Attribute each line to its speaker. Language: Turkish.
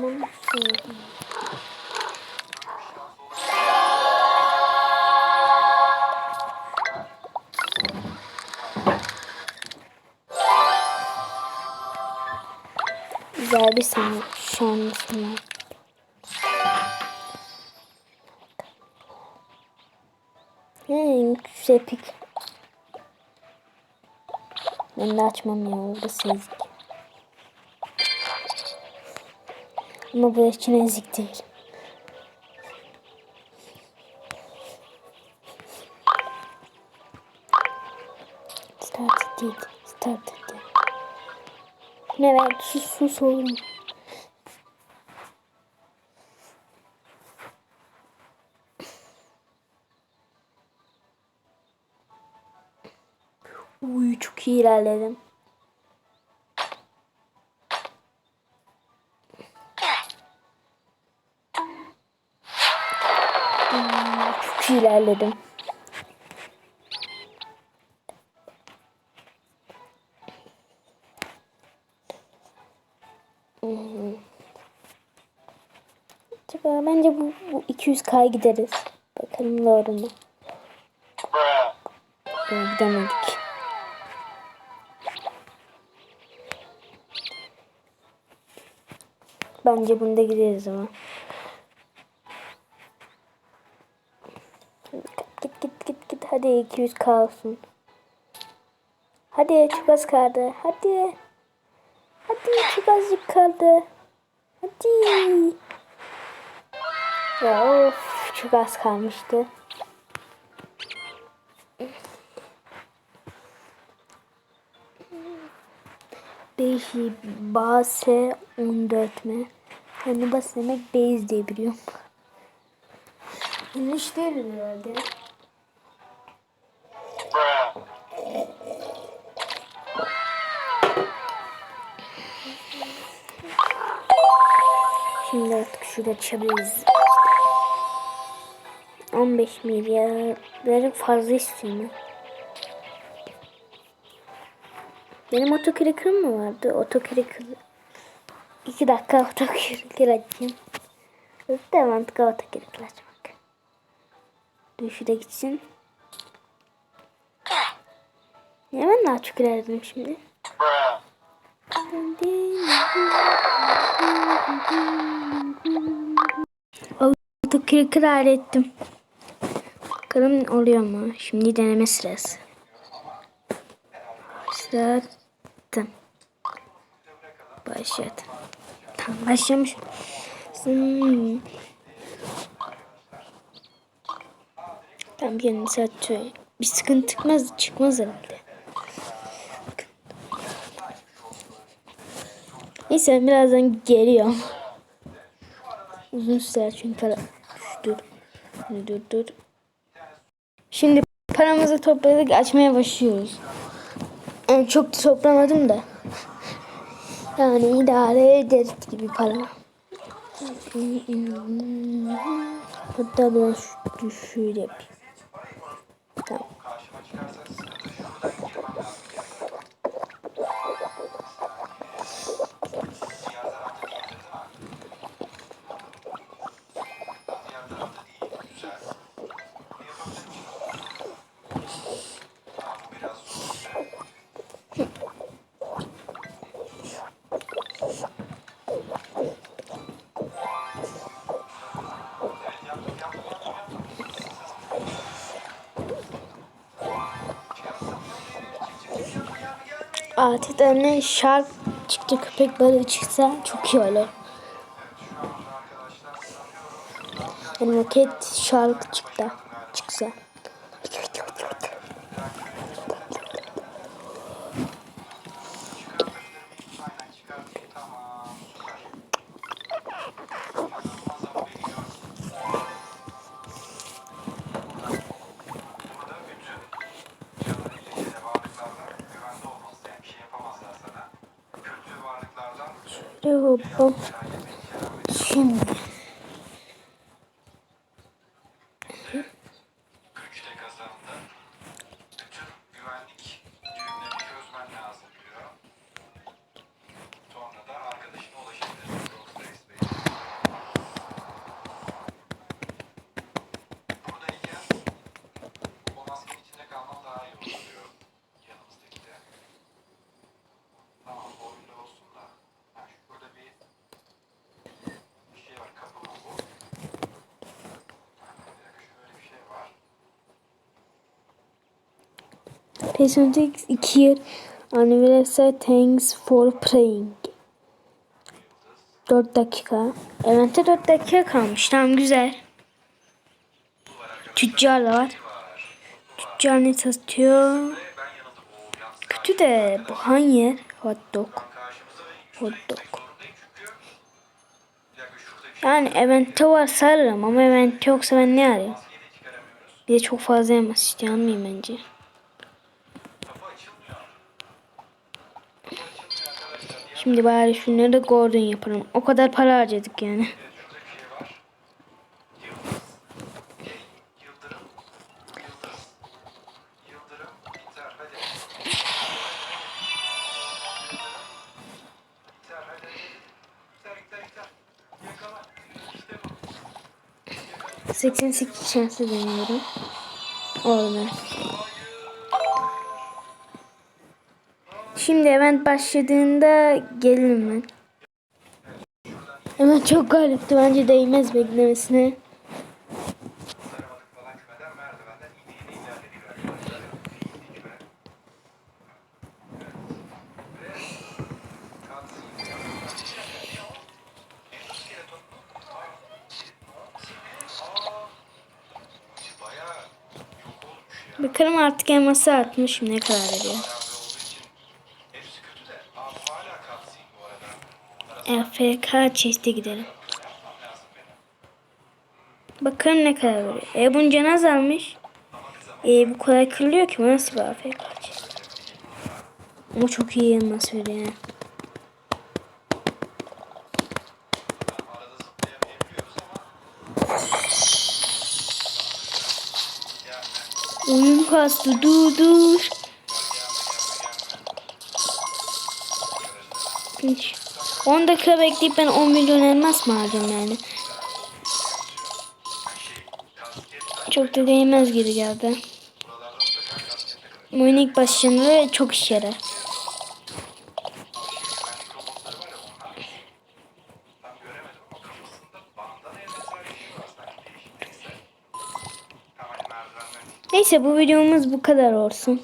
Speaker 1: Tamam. Şimdi. Güzel bir sanat an sanat. Hmm, güzel pik. Ben de açmam ya orada sezik. Ama bu için ezik değil. Started değil. Started değil. Ne ver? Sus sus oğlum. Uy çok iyi ilerledim. Çok ilerledim. Acaba bence bu, bu 200k gideriz. Bakalım doğru mu? Doğru gidemedik. Bence bunda gideriz ama. Hadi 200k olsun. Hadi çok az kaldı. Hadi. Hadi çok azıcık kaldı. Hadi. Ya of çok az kalmıştı. Beşi base 14 mi? Yani base demek base diye biliyorum. Yanlış değil herhalde. Şimdi artık şurada açabiliriz. 15 milyarları fazla istiyorum. Benim otocracker mı vardı? Otocracker. 2 dakika otocracker açayım. Mantıklı otocracker açmak. Dur şurada gitsin. Niye ben daha çok ilerledim şimdi? Otocracker hallettim. Bakalım oluyor mu? Şimdi deneme sırası. Başlattım. Başladım. Tamam başlamış. Hmm. Tamam saat şöyle. Bir sıkıntı çıkmaz, çıkmaz herhalde. Neyse birazdan geliyorum. Uzun sürer çünkü para. Dur. Dur dur. Şimdi paramızı topladık açmaya başlıyoruz. Yani çok toplamadım da. Yani idare ederiz gibi para. Hatta şu, şöyle yapayım. Altı tane şark çıktı köpek balığı çıksa çok iyi olur. Yani roket şark çıktı. Çıksa. Hoppa. Şimdi. Patientix 2 year anniversary thanks for praying. 4 dakika. Event'e 4 dakika kalmış. Tamam güzel. Tüccar da var. Tüccar ne satıyor? Kötü de bu hangi? Hot dog. Hot dog. Yani event'te var sararım ama event yoksa ben ne arayayım? Bir de çok fazla yemez işte almayayım bence. Şimdi bari şunları da Gordon yaparım. O kadar para harcadık yani.
Speaker 2: Yıldırım. Yıldız. Yıldırım. Biter. Hadi.
Speaker 1: Şimdi event başladığında gelirim ben. Event çok galipti. Bence değmez beklemesine. Bakalım artık elması artmış ne kadar ediyor. AFK chest'e gidelim. Bakalım ne kadar veriyor. E bunun canı azalmış. E bu kolay kırılıyor ki bu nasıl bir AFK chest? Ama çok iyi elmas veriyor Oyun kastı dur dur. Hiç. 10 dakika bekleyip ben 10 milyon elmas mı harcam yani? Çok da değmez gibi geldi. Oyun ilk başında çok işe yarar. Neyse bu videomuz bu kadar olsun.